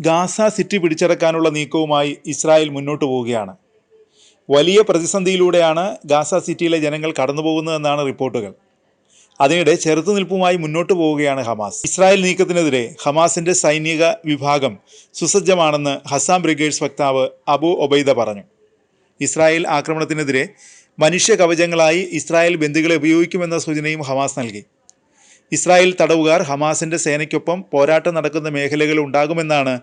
Gaza city പിടിച്ചടക്കാനുള്ള നീക്കവുമായി Israel മുന്നോട്ട് പോവുകയാണ്. വലിയ പ്രതിസന്ധിയിലൂടെയാണ് ഗാസ സിറ്റിയിലെ ജനങ്ങൾ കടന്നുപോകുന്നതെന്നാണ് റിപ്പോർട്ടുകൾ. അതിനിടെ ചെറുത്തുനിൽപ്പുമായി മുന്നോട്ട് പോവുകയാണ് ഹമാസ്. ഇസ്രായേൽ നീക്കത്തിനെതിരെ ഹമാസിന്റെ സൈനിക വിഭാഗം സുസജ്ജമാണെന്ന് ഹസാം ബ്രിഗേഡ്സ് വക്താവ് അബു ഒബൈദ പറഞ്ഞു. ഇസ്രായേൽ ആക്രമണത്തിനെതിരെ മനുഷ്യ കവചങ്ങളായി ഇസ്രായേൽ ബന്ദികളെ ഉപയോഗിക്കുമെന്ന സൂചനയും ഹമാസ് നൽകി. ഇസ്രായേൽ തടവുകാർ ഹമാസിന്റെ സേനയ്ക്കൊപ്പം പോരാട്ടം നടക്കുന്ന മേഖലകൾ ഉണ്ടാകുമെന്നാണ്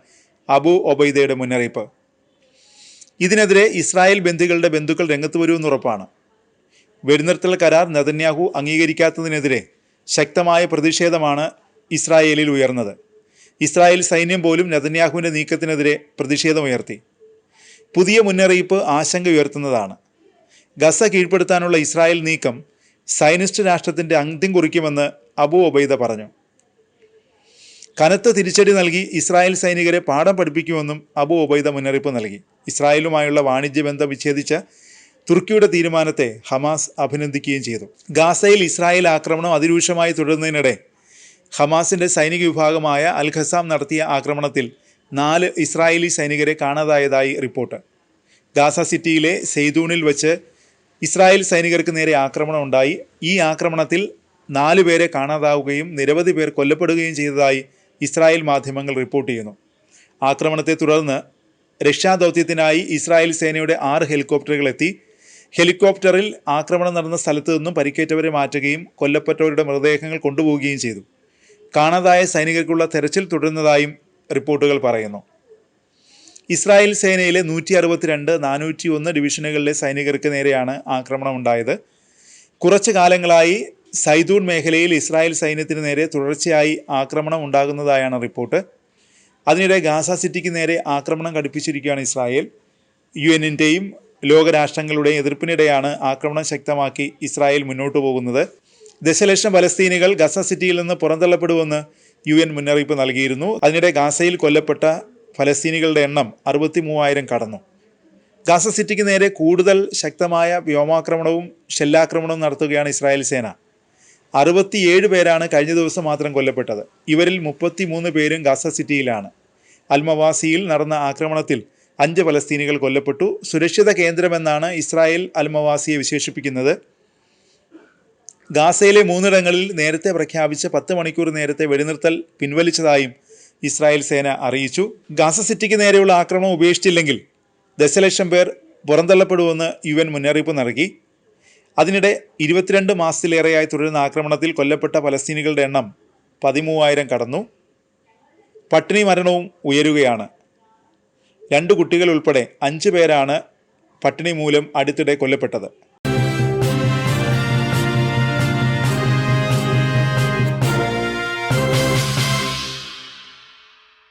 അബു ഒബൈദയുടെ മുന്നറിയിപ്പ്. ഇതിനെതിരെ ഇസ്രായേൽ ബന്ധുക്കളുടെ ബന്ധുക്കൾ രംഗത്ത് വരുമെന്ന് ഉറപ്പാണ്. വെടിനിർത്തൽ കരാർ നെതന്യാഹു അംഗീകരിക്കാത്തതിനെതിരെ ശക്തമായ പ്രതിഷേധമാണ് ഇസ്രായേലിൽ ഉയർന്നത്. ഇസ്രായേൽ സൈന്യം പോലും നെതന്യാഹുവിന്റെ നീക്കത്തിനെതിരെ പ്രതിഷേധമുയർത്തി. പുതിയ മുന്നറിയിപ്പ് ആശങ്ക ഉയർത്തുന്നതാണ്. ഗസ കീഴ്പ്പെടുത്താനുള്ള ഇസ്രായേൽ നീക്കം സൈനിസ്റ്റ് രാഷ്ട്രത്തിന്റെ അന്ത്യം കുറിക്കുമെന്ന് അബു ഒബൈദ പറഞ്ഞു. കനത്ത തിരിച്ചടി നൽകി ഇസ്രായേൽ സൈനികരെ പാഠം പഠിപ്പിക്കുമെന്നും അബു ഒബൈദ മുന്നറിയിപ്പ് നൽകി. ഇസ്രായേലുമായുള്ള വാണിജ്യ ബന്ധം വിച്ഛേദിച്ച തുർക്കിയുടെ തീരുമാനത്തെ ഹമാസ് അഭിനന്ദിക്കുകയും ചെയ്തു. ഗാസയിൽ ഇസ്രായേൽ ആക്രമണം അതിരൂക്ഷമായി തുടരുന്നതിനിടെ ഹമാസിന്റെ സൈനിക വിഭാഗമായ അൽ ഖസാം നടത്തിയ ആക്രമണത്തിൽ നാല് ഇസ്രായേലി സൈനികരെ കാണാതായതായി റിപ്പോർട്ട്. ഗാസ സിറ്റിയിലെ സെയ്തൂണിൽ വച്ച് ഇസ്രായേൽ സൈനികർക്ക് നേരെ ആക്രമണം ഉണ്ടായി. ഈ ആക്രമണത്തിൽ നാല് പേരെ കാണാതാവുകയും നിരവധി പേർ കൊല്ലപ്പെടുകയും ചെയ്തതായി ഇസ്രായേൽ മാധ്യമങ്ങൾ റിപ്പോർട്ട് ചെയ്യുന്നു. ആക്രമണത്തെ തുടർന്ന് രക്ഷാദൗത്യത്തിനായി ഇസ്രായേൽ സേനയുടെ ആറ് ഹെലികോപ്റ്ററുകൾ എത്തി ഹെലികോപ്റ്ററിൽ ആക്രമണം നടന്ന സ്ഥലത്തു നിന്നും പരിക്കേറ്റവരെ മാറ്റുകയും കൊല്ലപ്പെട്ടവരുടെ മൃതദേഹങ്ങൾ കൊണ്ടുപോവുകയും ചെയ്തു. കാണാതായ സൈനികർക്കുള്ള തെരച്ചിൽ തുടരുന്നതായും റിപ്പോർട്ടുകൾ പറയുന്നു. ഇസ്രായേൽ സേനയിലെ നൂറ്റി അറുപത്തിരണ്ട് നാനൂറ്റി ഒന്ന് ഡിവിഷനുകളിലെ സൈനികർക്ക് നേരെയാണ് ആക്രമണം ഉണ്ടായത്. കുറച്ചു കാലങ്ങളായി സൈദൂൺ മേഖലയിൽ ഇസ്രായേൽ സൈന്യത്തിന് നേരെ തുടർച്ചയായി ആക്രമണം ഉണ്ടാകുന്നതായാണ് റിപ്പോർട്ട്. അതിനിടെ ഗാസ സിറ്റിക്ക് നേരെ ആക്രമണം ഘടിപ്പിച്ചിരിക്കുകയാണ് ഇസ്രായേൽ. യു എന്നിന്റെയും ലോകരാഷ്ട്രങ്ങളുടെയും എതിർപ്പിനിടെയാണ് ആക്രമണം ശക്തമാക്കി ഇസ്രായേൽ മുന്നോട്ടു പോകുന്നത്. ദശലക്ഷം പലസ്തീനികൾ ഗസ സിറ്റിയിൽ നിന്ന് പുറന്തള്ളപ്പെടുമെന്ന് യു എൻ മുന്നറിയിപ്പ് നൽകിയിരുന്നു. അതിനിടെ ഗാസയിൽ കൊല്ലപ്പെട്ട ഫലസ്തീനികളുടെ എണ്ണം അറുപത്തി മൂവായിരം കടന്നു. ഗാസ സിറ്റിക്ക് നേരെ കൂടുതൽ ശക്തമായ വ്യോമാക്രമണവും ഷെല്ലാക്രമണവും നടത്തുകയാണ് ഇസ്രായേൽ സേന. അറുപത്തിയേഴ് പേരാണ് കഴിഞ്ഞ ദിവസം മാത്രം കൊല്ലപ്പെട്ടത്. ഇവരിൽ മുപ്പത്തി മൂന്ന് പേരും ഗാസ സിറ്റിയിലാണ്. അൽമവാസിയിൽ നടന്ന ആക്രമണത്തിൽ അഞ്ച് പലസ്തീനികൾ കൊല്ലപ്പെട്ടു. സുരക്ഷിത കേന്ദ്രമെന്നാണ് ഇസ്രായേൽ അൽമവാസിയെ വിശേഷിപ്പിക്കുന്നത്. ഗാസയിലെ മൂന്നിടങ്ങളിൽ നേരത്തെ പ്രഖ്യാപിച്ച പത്ത് മണിക്കൂർ നേരത്തെ വെടിനിർത്തൽ പിൻവലിച്ചതായും ഇസ്രായേൽ സേന അറിയിച്ചു. ഗാസ സിറ്റിക്ക് നേരെയുള്ള ആക്രമണം ഉപേക്ഷിച്ചില്ലെങ്കിൽ ദശലക്ഷം പേർ പുറന്തള്ളപ്പെടുമെന്ന് യു എൻ മുന്നറിയിപ്പ് നൽകി. അതിനിടെ ഇരുപത്തിരണ്ട് മാസത്തിലേറെയായി തുടരുന്ന ആക്രമണത്തിൽ കൊല്ലപ്പെട്ട പലസ്തീനികളുടെ എണ്ണം പതിമൂവായിരം കടന്നു. പട്ടിണി മരണവും ഉയരുകയാണ്. രണ്ട് കുട്ടികൾ ഉൾപ്പെടെ അഞ്ച് പേരാണ് പട്ടിണി മൂലം അടുത്തിടെ കൊല്ലപ്പെട്ടത്.